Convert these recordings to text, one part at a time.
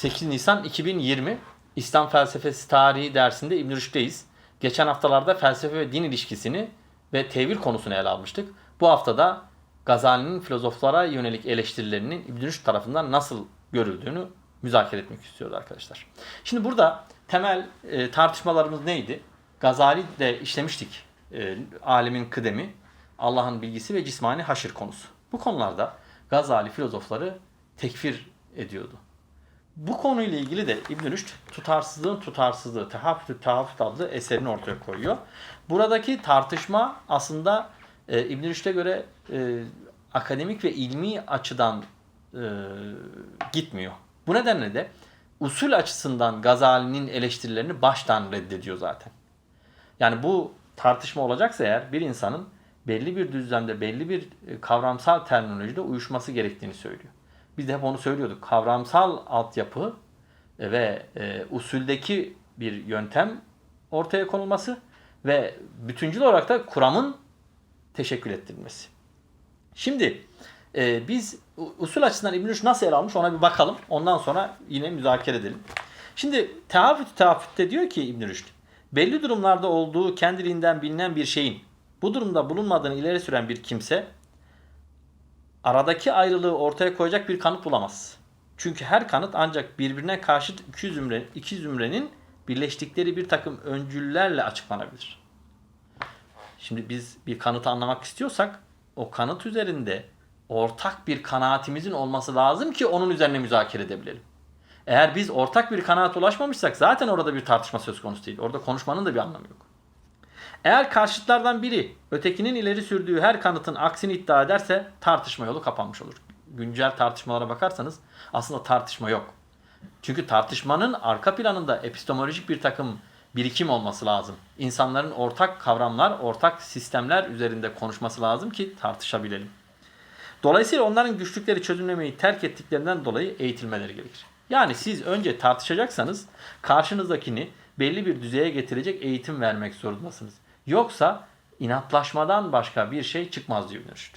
8 Nisan 2020 İslam Felsefesi Tarihi dersinde İbn Rüşd'teyiz. Geçen haftalarda felsefe ve din ilişkisini ve tevil konusunu ele almıştık. Bu haftada Gazali'nin filozoflara yönelik eleştirilerinin İbn Rüşd tarafından nasıl görüldüğünü müzakere etmek istiyoruz arkadaşlar. Şimdi burada temel e, tartışmalarımız neydi? Gazali de işlemiştik. E, alemin kıdemi, Allah'ın bilgisi ve cismani haşır konusu. Bu konularda Gazali filozofları tekfir ediyordu. Bu konuyla ilgili de İbn Rüşd tutarsızlığın tutarsızlığı, Tehafütü Tehafüt adlı eserini ortaya koyuyor. Buradaki tartışma aslında e, İbn Rüşd'e göre e, akademik ve ilmi açıdan e, gitmiyor. Bu nedenle de usul açısından Gazali'nin eleştirilerini baştan reddediyor zaten. Yani bu tartışma olacaksa eğer bir insanın belli bir düzlemde, belli bir e, kavramsal terminolojide uyuşması gerektiğini söylüyor. Biz de hep onu söylüyorduk. Kavramsal altyapı e, ve e, usuldeki bir yöntem ortaya konulması ve bütüncül olarak da kuramın teşekkül ettirilmesi. Şimdi e, biz usul açısından İbn Rüşd nasıl ele almış ona bir bakalım. Ondan sonra yine müzakere edelim. Şimdi tehafüt tehafütte diyor ki İbn Rüşd belli durumlarda olduğu kendiliğinden bilinen bir şeyin bu durumda bulunmadığını ileri süren bir kimse aradaki ayrılığı ortaya koyacak bir kanıt bulamaz. Çünkü her kanıt ancak birbirine karşıt iki, zümre, iki zümrenin birleştikleri bir takım öncüllerle açıklanabilir. Şimdi biz bir kanıtı anlamak istiyorsak o kanıt üzerinde ortak bir kanaatimizin olması lazım ki onun üzerine müzakere edebilelim. Eğer biz ortak bir kanaate ulaşmamışsak zaten orada bir tartışma söz konusu değil. Orada konuşmanın da bir anlamı yok. Eğer karşıtlardan biri ötekinin ileri sürdüğü her kanıtın aksini iddia ederse tartışma yolu kapanmış olur. Güncel tartışmalara bakarsanız aslında tartışma yok. Çünkü tartışmanın arka planında epistemolojik bir takım birikim olması lazım. İnsanların ortak kavramlar, ortak sistemler üzerinde konuşması lazım ki tartışabilelim. Dolayısıyla onların güçlükleri çözümlemeyi terk ettiklerinden dolayı eğitilmeleri gerekir. Yani siz önce tartışacaksanız karşınızdakini belli bir düzeye getirecek eğitim vermek zorundasınız. Yoksa inatlaşmadan başka bir şey çıkmaz diyor Rüşd.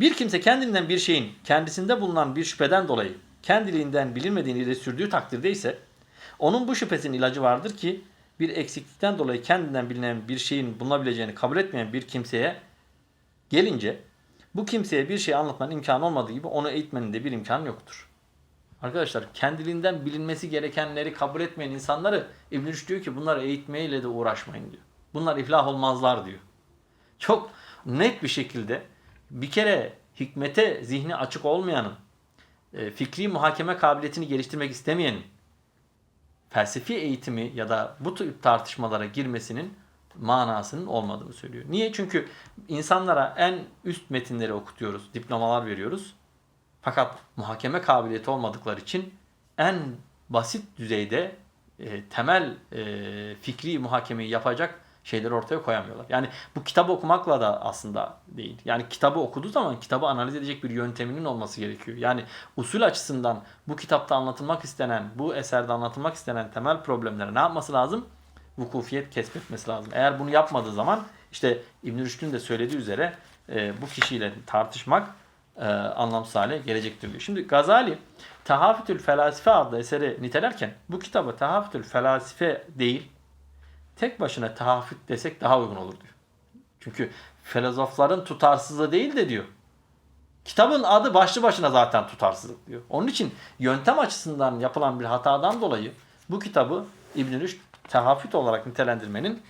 Bir kimse kendinden bir şeyin kendisinde bulunan bir şüpheden dolayı kendiliğinden bilinmediğini ileri sürdüğü takdirde ise onun bu şüphesinin ilacı vardır ki bir eksiklikten dolayı kendinden bilinen bir şeyin bulunabileceğini kabul etmeyen bir kimseye gelince bu kimseye bir şey anlatmanın imkanı olmadığı gibi onu eğitmenin de bir imkanı yoktur. Arkadaşlar kendiliğinden bilinmesi gerekenleri kabul etmeyen insanları İbn Rüşd diyor ki bunları eğitmeyle de uğraşmayın diyor. Bunlar iflah olmazlar diyor. Çok net bir şekilde bir kere hikmete zihni açık olmayanın, e, fikri muhakeme kabiliyetini geliştirmek istemeyenin felsefi eğitimi ya da bu tür tartışmalara girmesinin manasının olmadığını söylüyor. Niye? Çünkü insanlara en üst metinleri okutuyoruz, diplomalar veriyoruz. Fakat muhakeme kabiliyeti olmadıkları için en basit düzeyde e, temel e, fikri muhakemeyi yapacak şeyleri ortaya koyamıyorlar. Yani bu kitabı okumakla da aslında değil. Yani kitabı okuduğu zaman kitabı analiz edecek bir yönteminin olması gerekiyor. Yani usul açısından bu kitapta anlatılmak istenen, bu eserde anlatılmak istenen temel problemlere ne yapması lazım? Vukufiyet kesbetmesi lazım. Eğer bunu yapmadığı zaman işte İbn Rüşd'ün de söylediği üzere e, bu kişiyle tartışmak e, anlamsız hale gelecektir diyor. Şimdi Gazali Tehafütül Felasife adlı eseri nitelerken bu kitaba Tehafütül Felasife değil tek başına tehafüt desek daha uygun olur diyor. Çünkü filozofların tutarsızlığı değil de diyor. Kitabın adı başlı başına zaten tutarsızlık diyor. Onun için yöntem açısından yapılan bir hatadan dolayı bu kitabı İbn Rüşd tehafüt olarak nitelendirmenin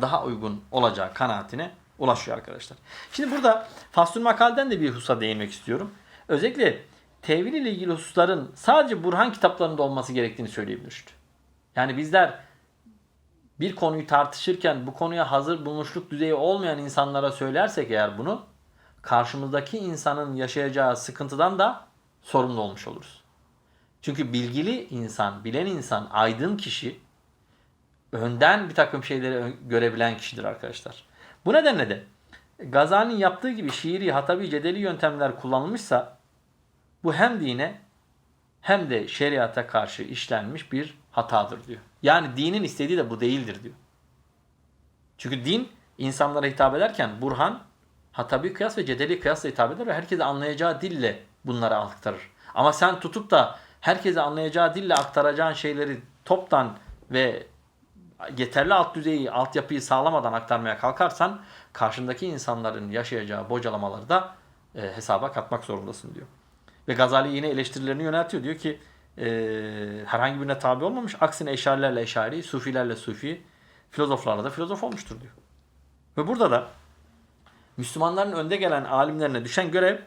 daha uygun olacağı kanaatine ulaşıyor arkadaşlar. Şimdi burada Faslül Makal'den de bir hususa değinmek istiyorum. Özellikle tevil ile ilgili hususların sadece Burhan kitaplarında olması gerektiğini söyleyebilir. Yani bizler bir konuyu tartışırken bu konuya hazır bulmuşluk düzeyi olmayan insanlara söylersek eğer bunu karşımızdaki insanın yaşayacağı sıkıntıdan da sorumlu olmuş oluruz. Çünkü bilgili insan, bilen insan, aydın kişi önden bir takım şeyleri görebilen kişidir arkadaşlar. Bu nedenle de Gazali'nin yaptığı gibi şiiri, hatabi, cedeli yöntemler kullanılmışsa bu hem dine hem de şeriata karşı işlenmiş bir hatadır diyor. Yani dinin istediği de bu değildir diyor. Çünkü din insanlara hitap ederken Burhan, hatabi kıyas ve cedeli kıyasla hitap eder ve herkese anlayacağı dille bunları aktarır. Ama sen tutup da herkese anlayacağı dille aktaracağın şeyleri toptan ve yeterli alt düzeyi, altyapıyı sağlamadan aktarmaya kalkarsan karşındaki insanların yaşayacağı bocalamaları da e, hesaba katmak zorundasın diyor. Ve Gazali yine eleştirilerini yöneltiyor. Diyor ki e, herhangi birine tabi olmamış. Aksine eşarilerle eşari, sufilerle sufi, filozoflarla da filozof olmuştur diyor. Ve burada da Müslümanların önde gelen alimlerine düşen görev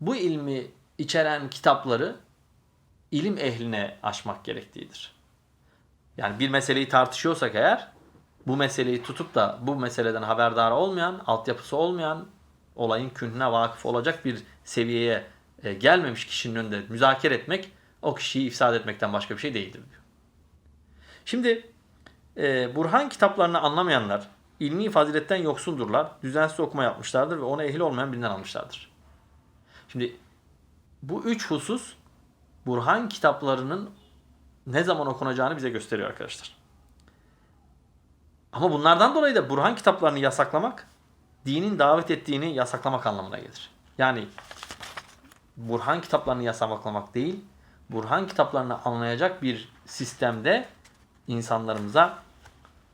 bu ilmi içeren kitapları ilim ehline açmak gerektiğidir. Yani bir meseleyi tartışıyorsak eğer bu meseleyi tutup da bu meseleden haberdar olmayan, altyapısı olmayan, olayın kühnüne vakıf olacak bir seviyeye e, gelmemiş kişinin önünde müzakere etmek o kişiyi ifsad etmekten başka bir şey değildir diyor. Şimdi e, Burhan kitaplarını anlamayanlar ilmi faziletten yoksundurlar, düzensiz okuma yapmışlardır ve ona ehil olmayan birinden almışlardır. Şimdi bu üç husus Burhan kitaplarının ne zaman okunacağını bize gösteriyor arkadaşlar. Ama bunlardan dolayı da Burhan kitaplarını yasaklamak dinin davet ettiğini yasaklamak anlamına gelir. Yani Burhan kitaplarını yasaklamak değil, Burhan kitaplarını anlayacak bir sistemde insanlarımıza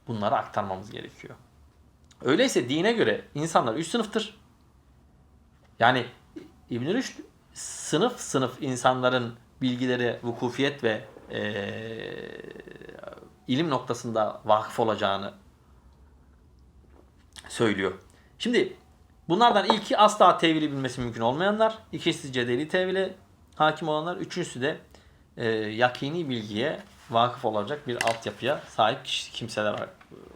bunları aktarmamız gerekiyor. Öyleyse dine göre insanlar üç sınıftır. Yani İbn-i Rüşd sınıf sınıf insanların bilgileri, vukufiyet ve e, ilim noktasında vakıf olacağını söylüyor. Şimdi bunlardan ilki asla tevili bilmesi mümkün olmayanlar. İkincisi cedeli tevile hakim olanlar. Üçüncüsü de e, yakini bilgiye vakıf olacak bir altyapıya sahip kişi, kimseler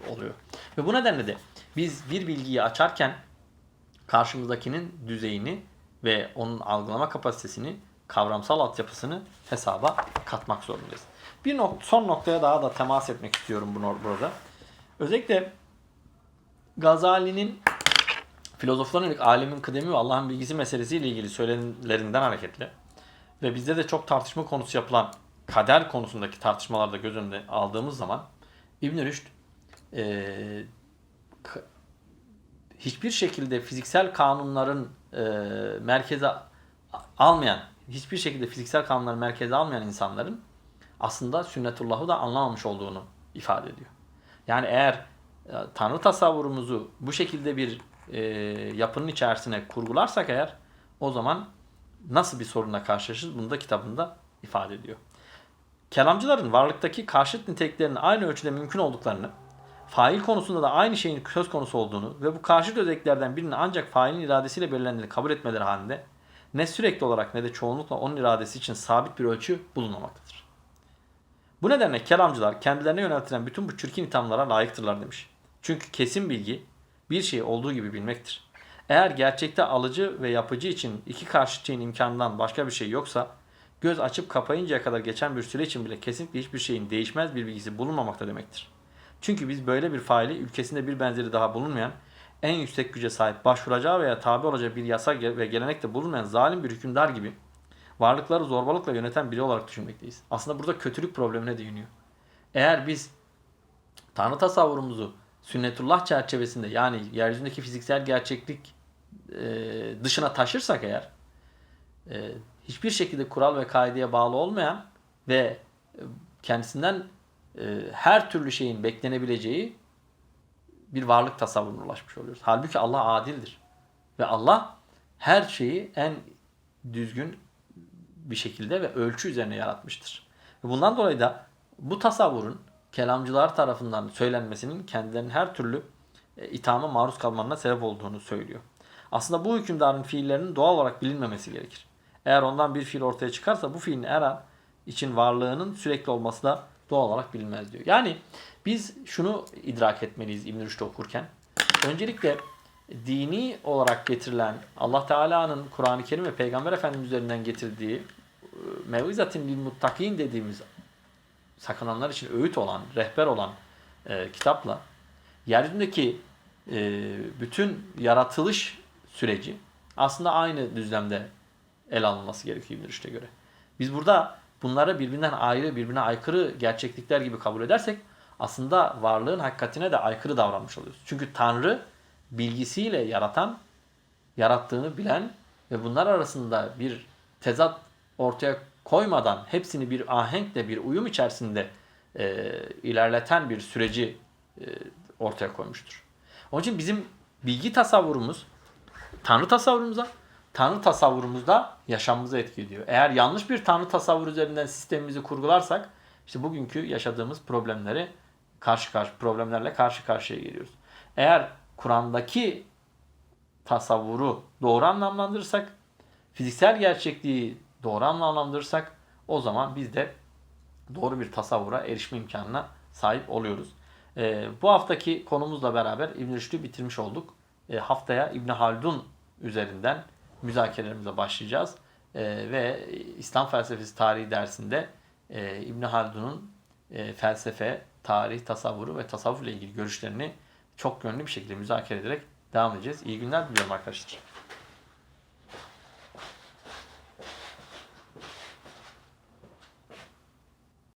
oluyor. Ve bu nedenle de biz bir bilgiyi açarken karşımızdakinin düzeyini ve onun algılama kapasitesini, kavramsal altyapısını hesaba katmak zorundayız. Bir nok son noktaya daha da temas etmek istiyorum bunu burada. Özellikle Gazali'nin filozofların alemin kıdemi ve Allah'ın bilgisi meselesiyle ilgili söylemlerinden hareketle ve bizde de çok tartışma konusu yapılan kader konusundaki tartışmalarda göz önünde aldığımız zaman İbn Rüşd e, hiçbir şekilde fiziksel kanunların e, merkeze almayan, hiçbir şekilde fiziksel kanunları merkeze almayan insanların aslında sünnetullahı da anlamamış olduğunu ifade ediyor. Yani eğer e, Tanrı tasavvurumuzu bu şekilde bir e, yapının içerisine kurgularsak eğer o zaman nasıl bir sorunla karşılaşırız bunu da kitabında ifade ediyor. Kelamcıların varlıktaki karşıt niteliklerinin aynı ölçüde mümkün olduklarını, fail konusunda da aynı şeyin söz konusu olduğunu ve bu karşıt özelliklerden birinin ancak failin iradesiyle belirlendiğini kabul etmeleri halinde ne sürekli olarak ne de çoğunlukla onun iradesi için sabit bir ölçü bulunmamaktadır. Bu nedenle kelamcılar kendilerine yöneltilen bütün bu çirkin ithamlara layıktırlar demiş. Çünkü kesin bilgi bir şeyi olduğu gibi bilmektir. Eğer gerçekte alıcı ve yapıcı için iki karşıt şeyin imkanından başka bir şey yoksa göz açıp kapayıncaya kadar geçen bir süre için bile kesinlikle hiçbir şeyin değişmez bir bilgisi bulunmamakta demektir. Çünkü biz böyle bir faili ülkesinde bir benzeri daha bulunmayan, en yüksek güce sahip başvuracağı veya tabi olacağı bir yasa ve gelenekte bulunmayan zalim bir hükümdar gibi varlıkları zorbalıkla yöneten biri olarak düşünmekteyiz. Aslında burada kötülük problemine değiniyor. Eğer biz Tanrı tasavvurumuzu sünnetullah çerçevesinde yani yeryüzündeki fiziksel gerçeklik dışına taşırsak eğer hiçbir şekilde kural ve kaideye bağlı olmayan ve kendisinden her türlü şeyin beklenebileceği bir varlık tasavvuruna ulaşmış oluyoruz. Halbuki Allah adildir. Ve Allah her şeyi en düzgün bir şekilde ve ölçü üzerine yaratmıştır. Bundan dolayı da bu tasavvurun kelamcılar tarafından söylenmesinin kendilerinin her türlü e, ithama maruz kalmalarına sebep olduğunu söylüyor. Aslında bu hükümdarın fiillerinin doğal olarak bilinmemesi gerekir. Eğer ondan bir fiil ortaya çıkarsa bu fiilin her an için varlığının sürekli olması da doğal olarak bilinmez diyor. Yani biz şunu idrak etmeliyiz İbn Rüşd okurken. Öncelikle dini olarak getirilen Allah Teala'nın Kur'an-ı Kerim ve Peygamber Efendimiz üzerinden getirdiği e, mevizatin lil muttakin dediğimiz sakınanlar için öğüt olan, rehber olan e, kitapla yeryüzündeki e, bütün yaratılış süreci aslında aynı düzlemde ele alınması gerekiyor İbn Rüşd'e göre. Biz burada bunları birbirinden ayrı, birbirine aykırı gerçeklikler gibi kabul edersek aslında varlığın hakikatine de aykırı davranmış oluyoruz. Çünkü Tanrı bilgisiyle yaratan, yarattığını bilen ve bunlar arasında bir tezat ortaya koymadan hepsini bir ahenkle bir uyum içerisinde e, ilerleten bir süreci e, ortaya koymuştur. Onun için bizim bilgi tasavvurumuz Tanrı tasavvurumuza, Tanrı tasavvurumuzda yaşamımıza etki ediyor. Eğer yanlış bir Tanrı tasavvuru üzerinden sistemimizi kurgularsak işte bugünkü yaşadığımız problemleri karşı karşı problemlerle karşı karşıya geliyoruz. Eğer Kur'an'daki tasavvuru doğru anlamlandırırsak, fiziksel gerçekliği doğru anlamlandırırsak o zaman biz de doğru bir tasavvura erişme imkanına sahip oluyoruz. Ee, bu haftaki konumuzla beraber İbn Rüşd'ü bitirmiş olduk. Ee, haftaya İbn Haldun üzerinden müzakerelerimize başlayacağız. Ee, ve İslam felsefesi tarihi dersinde e, İbn Haldun'un e, felsefe, tarih, tasavvuru ve tasavvuf ile ilgili görüşlerini çok yönlü bir şekilde müzakere ederek devam edeceğiz. İyi günler diliyorum arkadaşlar.